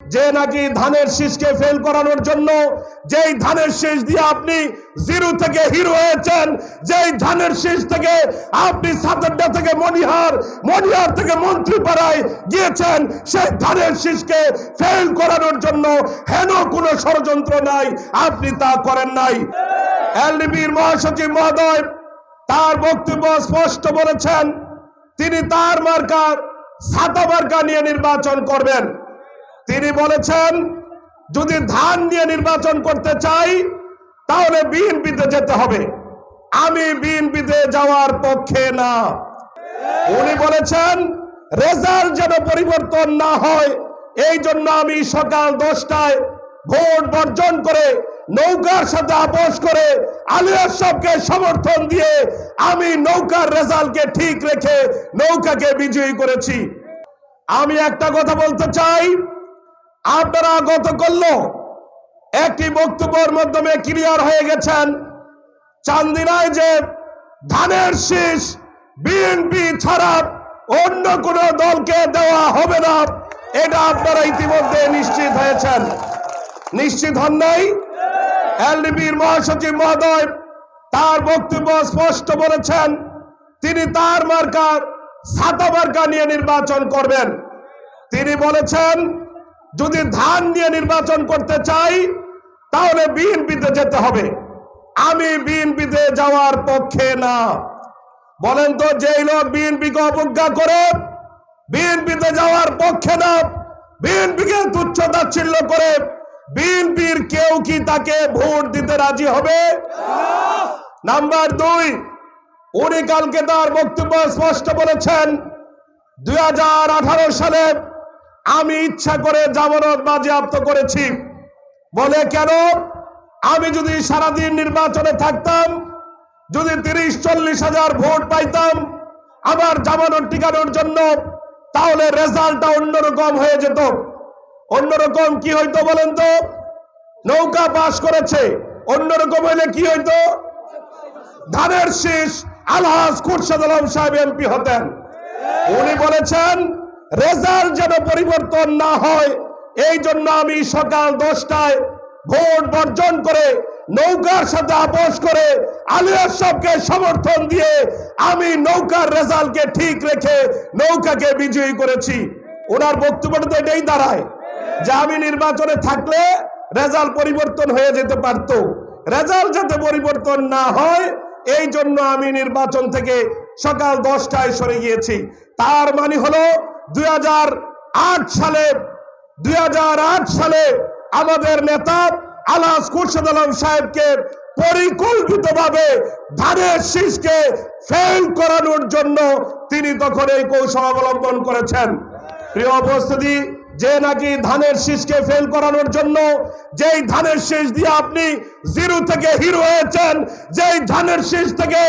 যে নাকি ধানের শীষকে ফেল করানোর জন্য, যেই ধানের শীষ দিয়ে আপনি জিরো থেকে হিরো হয়েছেন, যেই ধানের শীষ থেকে আপনি সাতাড্ডা থেকে মনিহার মনিহার থেকে মন্ত্রী পাড়ায় গিয়েছেন, সেই ধানের শীষকে ফেল করানোর জন্য হেন কোনো ষড়যন্ত্র নাই, আপনি তা করেন নাই। এলডিবির মহাসচিব মহোদয় তার বক্তব্য স্পষ্ট বলেছেন, তিনি তার মার্কার ছাতা মার্কা নিয়ে নির্বাচন করবেন। তিনি বলেছেন, যদি ধান নিয়ে নির্বাচন করতে চাই, তাহলে বিএনপিতে যেতে হবে। আমি বিএনপিতে যাওয়ার পক্ষে না। উনি বলেছেন, রেজাল্ট যেন পরিবর্তন না হয়, এই জন্য আমি সকাল দশটায় ভোট বর্জন করে, নৌকার সাথে আপোষ করে আলিয়ার সবকে সমর্থন দিয়ে আমি নৌকার রেজাল্টকে ঠিক রেখে নৌকাকে বিজয়ী করেছি। আমি একটা কথা বলতে চাই আপনারা গত করল। একটি বক্তব্যের মাধ্যমে ক্লিয়ার হয়ে গেছেন। চান্দিনায় যে ধানের শীষ বিএনপি ছাড়া অন্য কোন দলকে দেওয়া হবে না, এটা আপনারা ইতিমধ্যে নিশ্চিত হয়েছেন। নিশ্চিত হন নাই? এলডিপির মহাসচিব মহোদয় তার বক্তব্য স্পষ্ট বলেছেন। তিনি তার মার্কা ছাতা মার্কা নিয়ে নির্বাচন করবেন। তিনি বলেছেন যদি ধান নিয়ে নির্বাচন করতে চাই, তাহলে বিএনপিতে যেতে হবে। আমি বিএনপিতে যাওয়ার পক্ষে না। বলেন তো, যেই লোক বিএনপিকে অবজ্ঞা করে, বিএনপিতে যাওয়ার পক্ষে না, বিএনপিকে তুচ্ছ তাচ্ছিল্য করে, বিএনপির কেউ কি তাকে ভোট দিতে রাজি হবে? নাম্বার দুই, উনি কালকে তার বক্তব্য স্পষ্ট বলেছেন, দুই হাজার আঠারো সালে আমি ইচ্ছা করে জামানত বাজেয়াপ্ত করেছি। বলে কেন? আমি যদি সারাদিন নির্বাচনে থাকতাম, যদি তিরিশ, চল্লিশ হাজার ভোট পাইতাম আবার জামানত টিকানোর জন্য, তাহলে রেজাল্টটা অন্যরকম হয়ে যেত। অন্যরকম কি হইতো বলেন তো? নৌকা পাশ করেছে, অন্যরকম হইলে কি হইতো? ধানের শীষ আলহাজ খুরশাদ আলম সাহেব এমপি হতেন। উনি বলেছেন রেজাল্ট যেন পরিবর্তন না হয়, এই জন্য আমি সকাল দশটায় ভোট বর্জন করে, নৌকার সাথে আপোষ করে আলিয়ার সবকে সমর্থন দিয়ে আমি নৌকার রেজাল্টকে ঠিক রেখে নৌকাকে বিজয়ী করেছি। ওনার বক্তব্যটা তো এটাই দাঁড়ায় যে আমি নির্বাচনে থাকলে রেজাল্ট পরিবর্তন হয়ে যেতে পারতো। রেজাল্ট যাতে পরিবর্তন না হয়, এই জন্য আমি নির্বাচন থেকে সকাল দশটায় সরে গিয়েছি। তার মানে হলো দুই সালে, দুই হাজার আট সালে আমাদের নেতা আলাস খুরশেদ আলম সাহেবকে পরিকল্পিতভাবে ধানের শীষকে ফেল করানোর জন্য তিনি তখন এই কৌশল অবলম্বন করেছেন। প্রিয় উপস্থিতি যে নাকি ধানের শীষকে ফেল করানোর জন্য, যেই ধানের শীষ দিয়ে আপনি জিরো থেকে হিরো হয়েছেন, যেই ধানের শীষ থেকে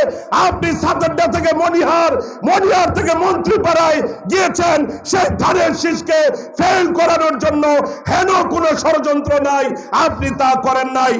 আপনি সাতাড্ডা থেকে মনিহার মনিহার থেকে মন্ত্রী পাড়ায় গিয়েছেন, সেই ধানের শীষকে ফেল করানোর জন্য হেন কোনো ষড়যন্ত্র নাই, আপনি তা করেন নাই।